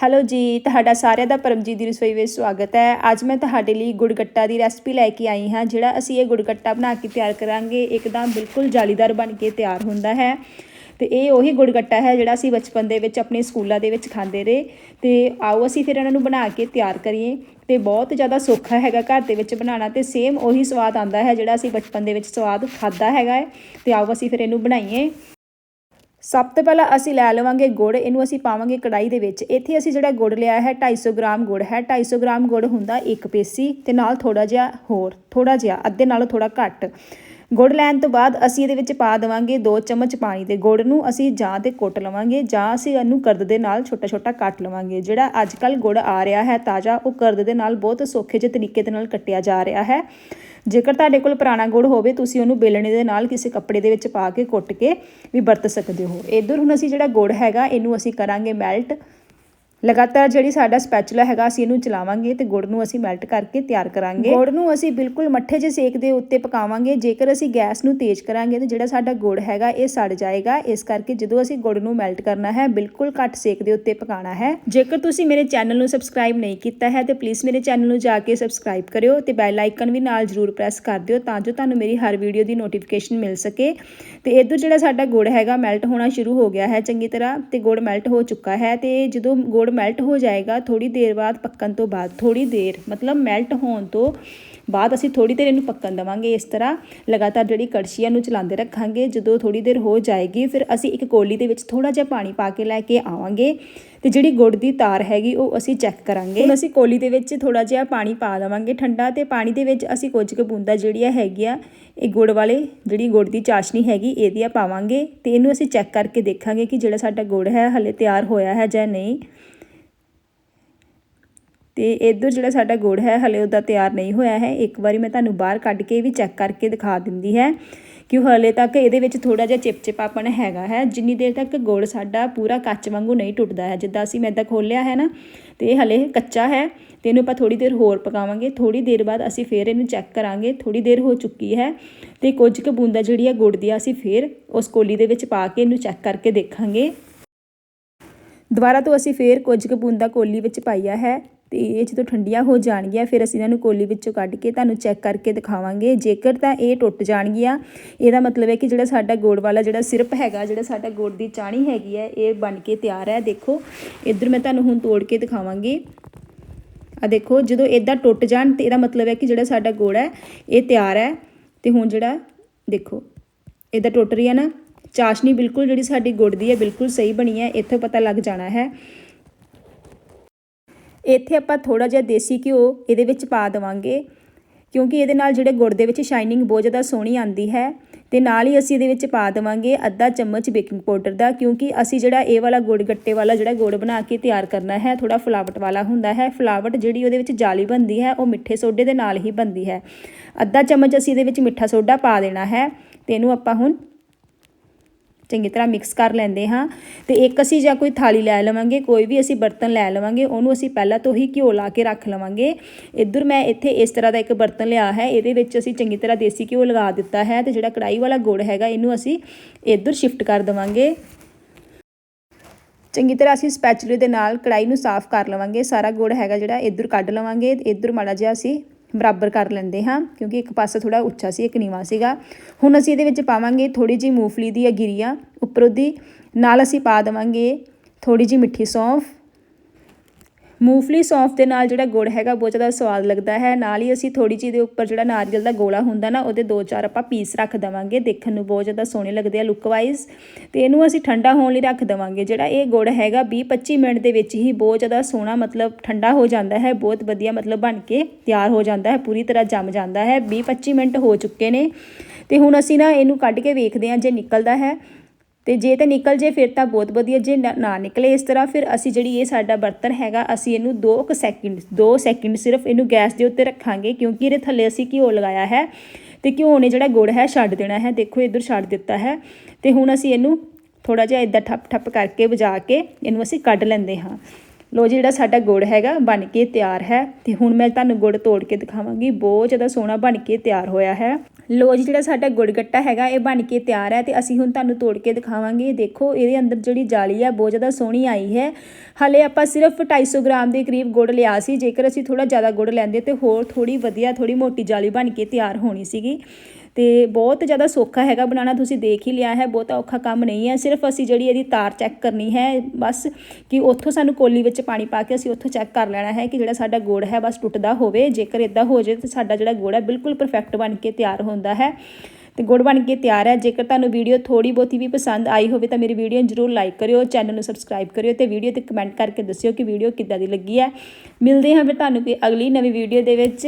Hello ਜੀ, ਤੁਹਾਡਾ ਸਾਰਿਆਂ ਦਾ ਪਰਮਜੀਤ ਦੀ ਰਸੋਈ ਵਿੱਚ ਸਵਾਗਤ ਹੈ। ਅੱਜ ਮੈਂ ਤੁਹਾਡੇ ਲਈ ਗੁੜਗੱਟਾ ਦੀ ਰੈਸਪੀ ਲੈ ਕੇ ਆਈ ਹਾਂ, ਜਿਹੜਾ ਅਸੀਂ ਇਹ ਗੁੜਗੱਟਾ ਬਣਾ ਕੇ ਤਿਆਰ ਕਰਾਂਗੇ, ਇੱਕਦਮ ਬਿਲਕੁਲ ਜਾਲੀਦਾਰ ਬਣ ਕੇ ਤਿਆਰ ਹੁੰਦਾ ਹੈ। ਤੇ ਇਹ ਉਹੀ ਗੁੜਗੱਟਾ ਹੈ ਜਿਹੜਾ ਅਸੀਂ ਬਚਪਨ ਦੇ ਵਿੱਚ ਆਪਣੇ ਸਕੂਲਾਂ ਦੇ ਵਿੱਚ ਖਾਂਦੇ ਰਹੇ। ਤੇ ਆਓ ਅਸੀਂ ਫਿਰ ਇਹਨਾਂ ਨੂੰ ਬਣਾ ਕੇ ਤਿਆਰ ਕਰੀਏ। ਤੇ ਬਹੁਤ ਜ਼ਿਆਦਾ ਸੌਖਾ ਹੈਗਾ ਘਰ ਦੇ ਵਿੱਚ ਬਣਾਉਣਾ ਤੇ ਸੇਮ ਉਹੀ ਸਵਾਦ ਆਉਂਦਾ ਹੈ ਜਿਹੜਾ ਅਸੀਂ ਬਚਪਨ ਦੇ ਵਿੱਚ ਸਵਾਦ ਖਾਦਾ ਹੈਗਾ ਹੈ। ਤੇ ਆਓ ਅਸੀਂ ਫਿਰ ਇਹਨੂੰ ਬਣਾਈਏ। ਸਭ ਤੋਂ ਪਹਿਲਾਂ ਅਸੀਂ ਲੈ ਲਵਾਂਗੇ ਗੁੜ, ਇਹਨੂੰ ਅਸੀਂ ਪਾਵਾਂਗੇ ਕੜਾਈ ਦੇ ਵਿੱਚ। ਇੱਥੇ ਅਸੀਂ ਜਿਹੜਾ ਗੁੜ ਲਿਆ ਹੈ 250 ਗ੍ਰਾਮ ਗੁੜ ਹੈ। 250 ਗ੍ਰਾਮ ਗੁੜ ਹੁੰਦਾ ਇੱਕ ਪੇਸੀ ਤੇ ਨਾਲ ਥੋੜਾ ਜਿਹਾ ਹੋਰ ਥੋੜਾ ਜਿਹਾ, ਅੱਧੇ ਨਾਲੋਂ ਥੋੜਾ ਘੱਟ। ਗੁੜ ਲੈਣ ਤੋਂ ਬਾਅਦ ਅਸੀਂ ਇਹਦੇ ਵਿੱਚ ਪਾ ਦੇਵਾਂਗੇ 2 ਚਮਚ ਪਾਣੀ ਦੇ। ਗੁੜ ਨੂੰ ਅਸੀਂ ਜਾਂ ਤੇ ਕੁੱਟ ਲਵਾਂਗੇ ਜਾਂ ਅਸੀਂ ਇਹਨੂੰ ਕਰਦ ਦੇ ਨਾਲ ਛੋਟਾ ਛੋਟਾ ਕੱਟ ਲਵਾਂਗੇ। ਜਿਹੜਾ ਅੱਜ ਕੱਲ ਗੁੜ ਆ ਰਿਹਾ ਹੈ, ਤਾਜ਼ਾ, ਉਹ ਕਰਦ ਦੇ ਨਾਲ ਬਹੁਤ ਸੌਖੇ ਜਿਹੇ ਤਰੀਕੇ ਦੇ ਨਾਲ ਕੱਟਿਆ ਜਾ ਰਿਹਾ ਹੈ। ਜੇਕਰ ਤੁਹਾਡੇ ਕੋਲ ਪੁਰਾਣਾ ਗੁੜ ਹੋਵੇ, ਤੁਸੀਂ ਉਹਨੂੰ ਬੇਲਣੇ ਦੇ ਨਾਲ ਕਿਸੇ ਕੱਪੜੇ ਦੇ ਵਿੱਚ ਪਾ ਕੇ ਕੁੱਟ ਕੇ ਵੀ ਵਰਤ ਸਕਦੇ ਹੋ। ਇਧਰ ਹੁਣ ਅਸੀਂ ਜਿਹੜਾ ਗੁੜ ਹੈਗਾ, ਇਹਨੂੰ ਅਸੀਂ ਕਰਾਂਗੇ ਮੈਲਟ। ਲਗਾਤਾਰ ਜਿਹੜੀ ਸਾਡਾ ਸਪੈਚੂਲਾ ਹੈਗਾ, ਅਸੀਂ ਇਹਨੂੰ ਚਲਾਵਾਂਗੇ ਤੇ ਗੁੜ ਨੂੰ ਅਸੀਂ ਮੈਲਟ ਕਰਕੇ ਤਿਆਰ ਕਰਾਂਗੇ। ਗੁੜ ਨੂੰ ਅਸੀਂ ਬਿਲਕੁਲ ਮੱਠੇ ਜਿਹੇ ਸੇਕ ਦੇ ਉੱਤੇ ਪਕਾਵਾਂਗੇ। ਜੇਕਰ ਅਸੀਂ ਗੈਸ ਨੂੰ ਤੇਜ਼ ਕਰਾਂਗੇ ਤੇ ਜਿਹੜਾ ਸਾਡਾ ਗੁੜ ਹੈਗਾ, ਇਹ ਸੜ ਜਾਏਗਾ। ਇਸ ਕਰਕੇ ਜਦੋਂ ਅਸੀਂ ਗੁੜ ਨੂੰ ਮੈਲਟ ਕਰਨਾ ਹੈ, ਬਿਲਕੁਲ ਘੱਟ ਸੇਕ ਦੇ ਉੱਤੇ ਪਕਾਉਣਾ ਹੈ। ਜੇਕਰ ਤੁਸੀਂ ਮੇਰੇ ਚੈਨਲ ਨੂੰ ਸਬਸਕ੍ਰਾਈਬ ਨਹੀਂ ਕੀਤਾ ਹੈ, ਤੇ ਪਲੀਜ਼ ਮੇਰੇ ਚੈਨਲ ਨੂੰ ਜਾ ਕੇ ਸਬਸਕ੍ਰਾਈਬ ਕਰਿਓ ਤੇ ਬੈਲ ਆਈਕਨ ਵੀ ਨਾਲ ਜ਼ਰੂਰ ਪ੍ਰੈਸ ਕਰ ਦਿਓ ਤਾਂ ਜੋ ਤੁਹਾਨੂੰ ਮੇਰੀ ਹਰ ਵੀਡੀਓ ਦੀ ਨੋਟੀਫਿਕੇਸ਼ਨ ਮਿਲ ਸਕੇ। ਤੇ ਇਧਰ ਜਿਹੜਾ ਸਾਡਾ ਗੁੜ ਹੈਗਾ ਮੈਲਟ ਹੋਣਾ ਸ਼ੁਰੂ ਹੋ ਗਿਆ ਹੈ ਚੰਗੀ ਤਰ੍ਹਾਂ ਤੇ ਗੁੜ ਮੈਲਟ ਹੋ ਚੁੱਕਾ ਹੈ ਤੇ ਜਦੋਂ ਗੁੜ ਮੈਲਟ ਹੋ ਜਾਏਗਾ ਥੋੜੀ ਦੇਰ ਬਾਅਦ ਪੱਕਣ ਤੋਂ ਬਾਅਦ ਥੋੜੀ ਦੇਰ, ਮਤਲਬ ਮੈਲਟ ਹੋਣ ਤੋਂ ਬਾਅਦ ਅਸੀਂ ਥੋੜੀ ਦੇਰ ਇਹਨੂੰ ਪੱਕਣ ਦਵਾਂਗੇ ਇਸ ਤਰ੍ਹਾਂ। ਲਗਾਤਾਰ ਜਿਹੜੀ ਕੜਛੀਆਂ ਨੂੰ ਚਲਾਉਂਦੇ ਰੱਖਾਂਗੇ, ਜਦੋਂ ਥੋੜੀ ਦੇਰ ਹੋ ਜਾਏਗੀ, ਫਿਰ ਅਸੀਂ ਇੱਕ ਕੋਲੀ ਦੇ ਵਿੱਚ ਥੋੜਾ ਜਿਹਾ ਪਾਣੀ ਪਾ ਕੇ ਲੈ ਕੇ ਆਵਾਂਗੇ ਤੇ ਜਿਹੜੀ ਗੁੜ ਦੀ ਤਾਰ ਹੈਗੀ ਉਹ ਅਸੀਂ ਚੈੱਕ ਕਰਾਂਗੇ। ਹੁਣ ਅਸੀਂ ਕੋਲੀ ਦੇ ਵਿੱਚ ਥੋੜਾ ਜਿਹਾ ਪਾਣੀ ਪਾ ਦੇਵਾਂਗੇ ਠੰਡਾ ਤੇ ਪਾਣੀ ਦੇ ਵਿੱਚ ਅਸੀਂ ਕੁਝ ਕੁ ਬੂੰਦਾ ਜਿਹੜੀਆਂ ਹੈਗੀਆਂ, ਇਹ ਗੁੜ ਵਾਲੇ, ਜਿਹੜੀ ਗੁੜ ਦੀ ਚਾਸ਼ਨੀ ਹੈਗੀ ਇਹਦੀਆਂ ਪਾਵਾਂਗੇ ਤੇ ਇਹਨੂੰ ਅਸੀਂ ਚੈੱਕ ਕਰਕੇ ਦੇਖਾਂਗੇ ਕਿ ਜਿਹੜਾ ਸਾਡਾ ਗੁੜ ਹੈ, ਹਲੇ ਤਿਆਰ ਹੋਇਆ ਹੈ ਜਾਂ ਨਹੀਂ। ਤੇ ਇਧਰ ਜਿਹੜਾ ਸਾਡਾ ਗੁੜ ਹੈ, ਹਲੇ ਉਹਦਾ ਤਿਆਰ ਨਹੀਂ ਹੋਇਆ ਹੈ। ਇੱਕ ਵਾਰੀ ਮੈਂ ਤੁਹਾਨੂੰ ਬਾਹਰ ਕੱਢ ਕੇ ਵੀ ਚੈੱਕ ਕਰਕੇ ਦਿਖਾ ਦਿੰਦੀ ਹੈ ਕਿ ਹਲੇ ਤੱਕ ਇਹਦੇ ਵਿੱਚ ਥੋੜਾ ਜਿਹਾ ਚਿਪਚਿਪਾਪਣ ਹੈਗਾ ਹੈ। ਜਿੰਨੀ ਦੇਰ ਤੱਕ ਗੁੜ ਸਾਡਾ ਪੂਰਾ ਕੱਚ ਵਾਂਗੂ ਨਹੀਂ ਟੁੱਟਦਾ ਹੈ, ਜਿੱਦਾਂ ਅਸੀਂ ਮੈਦਾ ਖੋਲਿਆ ਹੈ ਨਾ, ਤੇ ਹਲੇ ਕੱਚਾ ਹੈ ਤੇ ਇਹਨੂੰ ਆਪਾਂ ਥੋੜੀ ਦੇਰ ਹੋਰ ਪਕਾਵਾਂਗੇ। ਥੋੜੀ ਦੇਰ ਬਾਅਦ ਅਸੀਂ ਫੇਰ ਇਹਨੂੰ ਚੈੱਕ ਕਰਾਂਗੇ। ਥੋੜੀ ਦੇਰ ਹੋ ਚੁੱਕੀ ਹੈ ਤੇ ਕੁਝ ਕੁ ਬੂੰਦਾ ਜਿਹੜੀ ਆ ਗੁੜ ਦੀ ਅਸੀਂ ਫੇਰ ਉਸ ਕੋਲੀ ਦੇ ਵਿੱਚ ਪਾ ਕੇ ਇਹਨੂੰ ਚੈੱਕ ਕਰਕੇ ਦੇਖਾਂਗੇ। ਦੁਬਾਰਾ ਤੋਂ ਅਸੀਂ ਫੇਰ ਕੁਝ ਕੁ ਬੂੰਦਾ ਕੋਲੀ ਵਿੱਚ ਪਾਈਆ ਹੈ। ਤੇ ਇਹ ਜਦੋਂ ਠੰਡੀਆਂ ਹੋ ਜਾਣਗੀਆਂ, ਫਿਰ ਅਸੀਂ ਇਹਨਾਂ ਨੂੰ ਕੋਲੀ ਵਿੱਚੋਂ ਕੱਢ ਕੇ ਤੁਹਾਨੂੰ ਚੈੱਕ ਕਰਕੇ ਦਿਖਾਵਾਂਗੇ। ਜੇਕਰ ਤਾਂ ਇਹ ਟੁੱਟ ਜਾਣਗੀਆਂ, ਇਹਦਾ ਮਤਲਬ ਹੈ ਕਿ ਜਿਹੜਾ ਸਾਡਾ ਗੋੜ ਵਾਲਾ ਜਿਹੜਾ ਸਿਰਪ ਹੈਗਾ, ਜਿਹੜਾ ਸਾਡਾ ਗੁੜ ਦੀ ਚਾਣੀ ਹੈਗੀ ਹੈ, ਇਹ ਬਣ ਕੇ ਤਿਆਰ ਹੈ। ਦੇਖੋ, ਇੱਧਰ ਮੈਂ ਤੁਹਾਨੂੰ ਹੁਣ ਤੋੜ ਕੇ ਦਿਖਾਵਾਂਗੀ। ਆ ਦੇਖੋ, ਜਦੋਂ ਇਦਾਂ ਟੁੱਟ ਜਾਣ ਤੇ ਇਹਦਾ ਮਤਲਬ ਹੈ ਕਿ ਜਿਹੜਾ ਸਾਡਾ ਗੁੜ ਹੈ, ਇਹ ਤਿਆਰ ਹੈ। ਤੇ ਹੁਣ ਜਿਹੜਾ, ਦੇਖੋ ਇਦਾਂ ਟੁੱਟ ਰਹੀ ਹੈ ਨਾ। ਚਾਸ਼ਨੀ ਬਿਲਕੁਲ ਜਿਹੜੀ ਸਾਡੀ ਗੁੜ ਦੀ ਹੈ, ਬਿਲਕੁਲ ਸਹੀ ਬਣੀ ਹੈ। ਇੱਥੋਂ ਪਤਾ ਲੱਗ ਜਾਣਾ ਹੈ। ਇੱਥੇ ਆਪਾਂ ਥੋੜਾ ਜਿਹਾ ਦੇਸੀ ਘਿਓ ਇਹਦੇ ਵਿੱਚ ਪਾ ਦੇਵਾਂਗੇ, ਕਿਉਂਕਿ ਇਹਦੇ ਨਾਲ ਜਿਹੜੇ ਗੁੜ ਦੇ ਵਿੱਚ ਸ਼ਾਈਨਿੰਗ ਬਹੁਤ ਜ਼ਿਆਦਾ ਸੋਹਣੀ ਆਂਦੀ ਹੈ ਤੇ ਨਾਲ ਹੀ ਅਸੀਂ ਇਹਦੇ ਵਿੱਚ ਪਾ ਦੇਵਾਂਗੇ ਅੱਧਾ ਚਮਚ ਬੇਕਿੰਗ ਪਾਊਡਰ ਦਾ, ਕਿਉਂਕਿ ਅਸੀਂ ਜਿਹੜਾ ਇਹ ਵਾਲਾ ਗੁੜ ਗੱਟੇ ਵਾਲਾ ਜਿਹੜਾ ਗੁੜ ਬਣਾ ਕੇ ਤਿਆਰ ਕਰਨਾ ਹੈ ਥੋੜਾ ਫਲਾਵਟ ਵਾਲਾ ਹੁੰਦਾ ਹੈ, ਫਲਾਵਟ ਜਿਹੜੀ ਉਹਦੇ ਵਿੱਚ ਜਾਲੀ ਬਣਦੀ ਹੈ, ਉਹ ਮਿੱਠੇ ਸੋਡੇ ਦੇ ਨਾਲ ਹੀ ਬਣਦੀ ਹੈ। ਅੱਧਾ ਚਮਚ ਅਸੀਂ ਇਹਦੇ ਵਿੱਚ ਮਿੱਠਾ ਸੋਡਾ ਪਾ ਦੇਣਾ ਹੈ ਤੇ ਇਹਨੂੰ ਆਪਾਂ ਹੁਣ ਚੰਗੀ ਤਰ੍ਹਾਂ ਮਿਕਸ ਕਰ ਲੈਂਦੇ ਹਾਂ ਤੇ ਇੱਕ ਅਸੀਂ ਜਾਂ ਕੋਈ ਥਾਲੀ ਲੈ ਲਵਾਂਗੇ, ਕੋਈ ਵੀ ਅਸੀਂ ਬਰਤਨ ਲੈ ਲਵਾਂਗੇ, ਉਹਨੂੰ ਅਸੀਂ ਪਹਿਲਾਂ ਤੋਂ ਹੀ ਘਿਓ ਲਾ ਕੇ ਰੱਖ ਲਵਾਂਗੇ। ਇੱਧਰ ਮੈਂ ਇੱਥੇ ਇਸ ਤਰ੍ਹਾਂ ਦਾ ਇੱਕ ਬਰਤਨ ਲਿਆ ਹੈ, ਇਹਦੇ ਵਿੱਚ ਅਸੀਂ ਚੰਗੀ ਤਰ੍ਹਾਂ ਦੇਸੀ ਘਿਓ ਲਗਾ ਦਿੱਤਾ ਹੈ ਤੇ ਜਿਹੜਾ ਕੜਾਈ ਵਾਲਾ ਗੁੜ ਹੈਗਾ, ਇਹਨੂੰ ਅਸੀਂ ਇੱਧਰ ਸ਼ਿਫਟ ਕਰ ਦਵਾਂਗੇ। ਚੰਗੀ ਤਰ੍ਹਾਂ ਅਸੀਂ ਸਪੈਚੂਲੇ ਦੇ ਨਾਲ ਕੜਾਈ ਨੂੰ ਸਾਫ਼ ਕਰ ਲਵਾਂਗੇ, ਸਾਰਾ ਗੁੜ ਹੈਗਾ ਜਿਹੜਾ, ਇੱਧਰ ਕੱਢ ਲਵਾਂਗੇ, ਇੱਧਰ ਮਾੜਾ ਜਿਹਾ ਅਸੀਂ ਬਰਾਬਰ ਕਰ ਲੈਂਦੇ ਹਾਂ, ਕਿਉਂਕਿ ਇੱਕ ਪਾਸਾ ਥੋੜਾ ਉੱਚਾ ਸੀ, ਇੱਕ ਨੀਵਾ ਸੀਗਾ। ਹੁਣ ਅਸੀਂ ਇਹਦੇ ਵਿੱਚ ਪਾਵਾਂਗੇ ਥੋੜੀ ਜੀ ਮੂੰਗਫਲੀ ਦੀ ਗਿਰੀਆਂ ਉੱਪਰੋਂ ਦੀ। ਨਾਲ ਅਸੀਂ ਪਾ ਦੇਵਾਂਗੇ ਥੋੜੀ ਜੀ ਮਿੱਠੀ ਸੌਂਫ ਮੂੰਗਫਲੀ ਸੌਂਫ ਦੇ ਨਾਲ ਜਿਹੜਾ ਗੁੜ ਹੈਗਾ, ਬਹੁਤ ਜ਼ਿਆਦਾ ਸਵਾਦ ਲੱਗਦਾ ਹੈ। ਨਾਲ ਹੀ ਅਸੀਂ ਥੋੜੀ ਜਿਹੀ ਦੇ ਉੱਪਰ ਜਿਹੜਾ ਨਾਰੀਅਲ ਦਾ ਗੋਲਾ ਹੁੰਦਾ ਨਾ, ਉਹਦੇ ਦੋ ਚਾਰ ਆਪਾਂ ਪੀਸ ਰੱਖ ਦਵਾਂਗੇ ਦੇਖਣ ਨੂੰ, ਬਹੁਤ ਜ਼ਿਆਦਾ ਸੋਹਣੇ ਲੱਗਦੇ ਆ ਲੁੱਕ ਵਾਈਜ਼ ਤੇ ਇਹਨੂੰ ਅਸੀਂ ਠੰਡਾ ਹੋਣ ਲਈ ਰੱਖ ਦਵਾਂਗੇ। ਜਿਹੜਾ ਇਹ ਗੁੜ ਹੈਗਾ 20-25 ਮਿੰਟ ਦੇ ਵਿੱਚ ਹੀ ਬਹੁਤ ਜ਼ਿਆਦਾ ਸੋਹਣਾ ਮਤਲਬ ਠੰਡਾ ਹੋ ਜਾਂਦਾ ਹੈ, ਬਹੁਤ ਵਧੀਆ ਮਤਲਬ ਬਣ ਕੇ ਤਿਆਰ ਹੋ ਜਾਂਦਾ ਹੈ, ਪੂਰੀ ਤਰ੍ਹਾਂ ਜੰਮ ਜਾਂਦਾ ਹੈ। 20-25 ਮਿੰਟ ਹੋ ਚੁੱਕੇ ਨੇ। ਤੇ ਹੁਣ ਅਸੀਂ ਨਾ ਇਹਨੂੰ ਕੱਢ ਕੇ ਵੇਖਦੇ ਹਾਂ, ਜੇ ਨਿਕਲਦਾ ਹੈ। ਤੇ ਜੇ ਤਾਂ ਨਿਕਲ ਜੇ ਫਿਰ ਤਾਂ ਬਹੁਤ ਵਧੀਆ, ਜੇ ਨਾ ਨਿਕਲੇ ਇਸ ਤਰ੍ਹਾਂ ਫਿਰ ਅਸੀਂ ਜਿਹੜੀ ਇਹ ਸਾਡਾ ਬਰਤਨ ਹੈਗਾ, ਅਸੀਂ ਇਹਨੂੰ 2 ਕੁ ਸੈਕਿੰਡ 2 ਸੈਕਿੰਡ ਸਿਰਫ ਇਹਨੂੰ ਗੈਸ ਦੇ ਉੱਤੇ ਰੱਖਾਂਗੇ ਕਿਉਂਕਿ ਇਹਦੇ ਥੱਲੇ ਅਸੀਂ ਘਿਓ ਲਗਾਇਆ ਹੈ ਤੇ ਘਿਓ ਨੇ ਜਿਹੜਾ ਗੁੜ ਹੈ ਛੱਡ ਦੇਣਾ ਹੈ, ਦੇਖੋ ਇੱਧਰ ਛੱਡ ਦਿੱਤਾ ਹੈ ਤੇ ਹੁਣ ਅਸੀਂ ਇਹਨੂੰ ਥੋੜਾ ਜਿਹਾ ਇਦਾਂ ਠੱਪ ਠੱਪ ਕਰਕੇ ਵਜਾ ਕੇ ਇਹਨੂੰ ਅਸੀਂ ਕੱਢ ਲੈਂਦੇ ਹਾਂ। ਲੋ ਜੀ, ਜਿਹੜਾ ਸਾਡਾ ਗੁੜ ਹੈਗਾ ਬਣ ਕੇ ਤਿਆਰ ਹੈ ਤੇ ਹੁਣ ਮੈਂ ਤੁਹਾਨੂੰ ਗੁੜ ਤੋੜ ਕੇ ਦਿਖਾਵਾਂਗੀ, ਬਹੁਤ ਜ਼ਿਆਦਾ ਸੋਹਣਾ ਬਣ ਕੇ ਤਿਆਰ ਹੋਇਆ ਹੈ। ਲੋ ਜੀ, ਜਿਹੜਾ ਸਾਡਾ ਗੁੜ ਗੱਟਾ ਹੈਗਾ, ਇਹ ਬਣ ਕੇ ਤਿਆਰ ਹੈ ਤੇ ਅਸੀਂ ਹੁਣ ਤੁਹਾਨੂੰ ਤੋੜ ਕੇ ਦਿਖਾਵਾਂਗੇ। ਦੇਖੋ, ਇਹਦੇ ਅੰਦਰ ਜਿਹੜੀ ਜਾਲੀ ਆ ਬਹੁਤ ਜ਼ਿਆਦਾ ਸੋਹਣੀ ਆਈ ਹੈ। ਹਲੇ ਆਪਾਂ ਸਿਰਫ 250 ਗ੍ਰਾਮ ਦੇ ਕਰੀਬ ਗੁੜ ਲਿਆ ਸੀ। ਜੇਕਰ ਅਸੀਂ ਥੋੜਾ ਜ਼ਿਆਦਾ ਗੁੜ ਲੈਂਦੇ ਤੇ ਹੋਰ ਥੋੜੀ ਵਧੀਆ ਥੋੜੀ ਮੋਟੀ ਜਾਲੀ ਬਣ ਕੇ ਤਿਆਰ ਹੋਣੀ ਸੀਗੀ। ਤੇ ਬਹੁਤ ਜ਼ਿਆਦਾ ਸੌਖਾ ਹੈਗਾ ਬਣਾਉਣਾ, ਤੁਸੀਂ ਦੇਖ ਹੀ ਲਿਆ ਹੈ, ਬਹੁਤਾ ਔਖਾ ਕੰਮ ਨਹੀਂ ਹੈ, ਸਿਰਫ ਅਸੀਂ ਜਿਹੜੀ ਇਹਦੀ ਤਾਰ ਚੈੱਕ ਕਰਨੀ ਹੈ, ਬਸ ਕਿ ਉੱਥੋਂ ਸਾਨੂੰ ਕੋਲੀ ਵਿੱਚ ਪਾਣੀ ਪਾ ਕੇ ਅਸੀਂ ਉੱਥੋਂ ਚੈੱਕ ਕਰ ਲੈਣਾ ਹੈ ਕਿ ਜਿਹੜਾ ਸਾਡਾ ਗੁੜ ਹੈ ਬਸ ਟੁੱਟਦਾ ਹੋਵੇ, ਜੇਕਰ ਇਦਾਂ ਹੋ ਜਾਏ ਤਾਂ ਸਾਡਾ ਜਿਹੜਾ ਗੁੜ ਹੈ ਬਿਲਕੁਲ ਪਰਫੈਕਟ ਬਣ ਕੇ ਤਿਆਰ ਹੁੰਦਾ ਹੈ। ਤੇ ਗੁੜ ਬਣ ਕੇ ਤਿਆਰ ਹੈ, ਜੇਕਰ ਤੁਹਾਨੂੰ ਵੀਡੀਓ ਥੋੜੀ ਬਹੁਤੀ ਵੀ ਪਸੰਦ ਆਈ ਹੋਵੇ ਤਾਂ ਮੇਰੀ ਵੀਡੀਓ ਨੂੰ ਜਰੂਰ ਲਾਈਕ ਕਰਿਓ ਚੈਨਲ ਨੂੰ ਸਬਸਕ੍ਰਾਈਬ ਕਰਿਓ ਤੇ ਵੀਡੀਓ ਤੇ ਕਮੈਂਟ ਕਰਕੇ ਦੱਸਿਓ ਕਿ ਵੀਡੀਓ ਕਿੱਦਾਂ ਦੀ ਲੱਗੀ ਹੈ। ਮਿਲਦੇ ਹਾਂ ਫਿਰ ਤੁਹਾਨੂੰ ਕੋਈ ਅਗਲੀ ਨਵੀਂ ਵੀਡੀਓ ਦੇ ਵਿੱਚ।